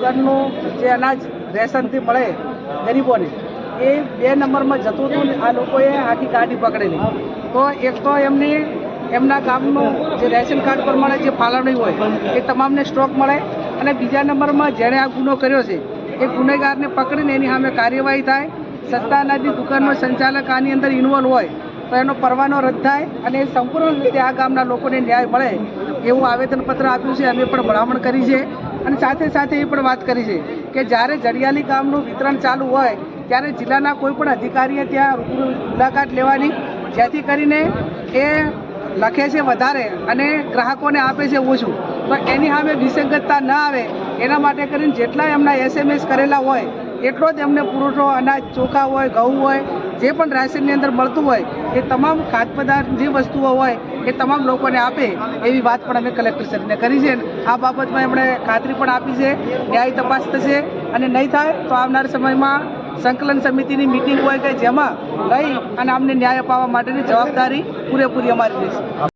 દુકાનનું જે અનાજ રેશનથી મળે ગરીબોને, એ બે નંબરમાં જતું હતું આ લોકોએ આખી ગાડી પકડેલી. તો એક તો એમની એમના ગામનું જે રેશન કાર્ડ પ્રમાણે જે ફાળવણી હોય, એ તમામને સ્ટોક મળે અને બીજા નંબરમાં જેણે આ ગુનો કર્યો છે, એ ગુનેગારને પકડીને એની સામે કાર્યવાહી થાય. સસ્તા અનાજની દુકાનનો સંચાલક આની અંદર ઇન્વોલ્વ હોય, તો એનો પરવાનો રદ થાય અને સંપૂર્ણ રીતે આ ગામના લોકોને ન્યાય મળે એવું આવેદનપત્ર આપ્યું છે. અમે પણ ભલામણ કરી છે. અને સાથે સાથે એ પણ વાત કરી છે કે જ્યારે જડિયાલી ગામનું વિતરણ ચાલુ હોય, ત્યારે જિલ્લાના કોઈ પણ અધિકારીએ ત્યાં મુલાકાત લેવાની, જેથી કરીને એ લખે છે વધારે અને ગ્રાહકોને આપે છે ઓછું. તો એની સામે વિસંગતતા ન આવે, એના માટે કરીને જેટલા એમના એસએમએસ કરેલા હોય, એટલો જ એમને પુરવઠો અનાજ ચોખા હોય, ઘઉં હોય, જે પણ રાશનની અંદર મળતું હોય, એ તમામ ખાદ્ય પદાર્થ જે વસ્તુઓ હોય એ તમામ લોકોને આપે એવી વાત પણ અમે કલેક્ટર કરી છે. આ બાબતમાં એમણે ખાતરી પણ આપી છે. ન્યાય તપાસ થશે અને નહીં થાય તો આવનાર સમયમાં સંકલન સમિતિની મિટિંગ હોય કે જેમાં લઈ અને અમને ન્યાય અપાવવા માટેની જવાબદારી પૂરેપૂરી અમારી રહેશે.